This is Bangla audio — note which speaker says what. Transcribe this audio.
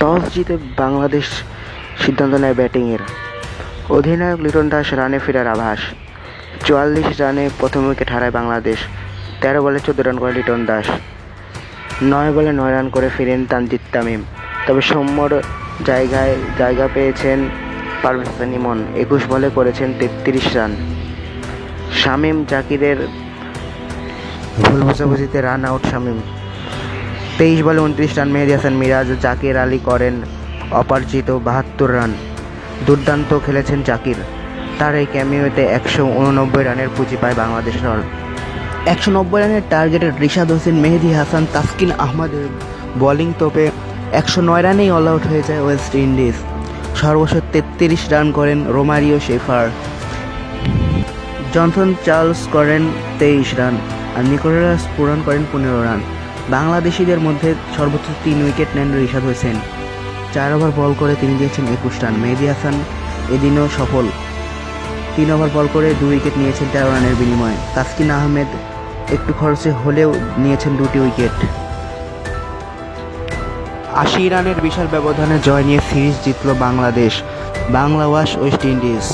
Speaker 1: টস জিতে বাংলাদেশ সিদ্ধান্ত নেয় ব্যাটিংয়ের। অধিনায়ক লিটন দাস রানে ফেরার আভাস। চুয়াল্লিশ রানে প্রথম উইকেট হারায় বাংলাদেশ। তেরো বলে চোদ্দ রান করে লিটন দাস। নয় বলে নয় রান করে ফিরেন তানজিদ তামিম। তবে সৌম্যর জায়গায় জায়গা পেয়েছেন পারভেজ একুশ বলে করেছেন তেত্রিশ রান। শামীম জাকিরের ভুল বোঝাবুঝিতে রান আউট শামীম। তেইশ বলে উনত্রিশ রান মেহেদি হাসান মিরাজ। জাকির আলী করেন অপার্জিত বাহাত্তর রান। দুর্দান্ত খেলেছেন জাকির। তার এই ক্যামিওতে একশো উননব্বই রানের পুঁজি পায় বাংলাদেশ দল একশো নব্বই রানের টার্গেটে রিশাদ হোসেন, মেহেদি হাসান, তাসকিন আহমদের বোলিং তোপে একশো নয় রানেই অল আউট হয়ে যায় ওয়েস্ট ইন্ডিজ। সর্বশেষ তেত্রিশ রান করেন রোমারিও শেফার। জনসন চার্লস করেন তেইশ রান আর নিকোলাস পুরান করেন পনেরো রান। বাংলাদেশিদের মধ্যে সর্বোচ্চ তিন উইকেট নেন রিশাদ হোসেন। চার ওভার বল করে তিনি দিয়েছেন একুশ রান। মেহেদি হাসান এদিনও সফল। তিন ওভার বল করে দু উইকেট নিয়েছেন তেরো রানের বিনিময়ে। তাসকিন আহমেদ একটু খরচে হলেও নিয়েছেন দুটি উইকেট। আশি রানের বিশাল ব্যবধানে জয় নিয়ে সিরিজ জিতল Bangladesh. Bangla wash West Indies.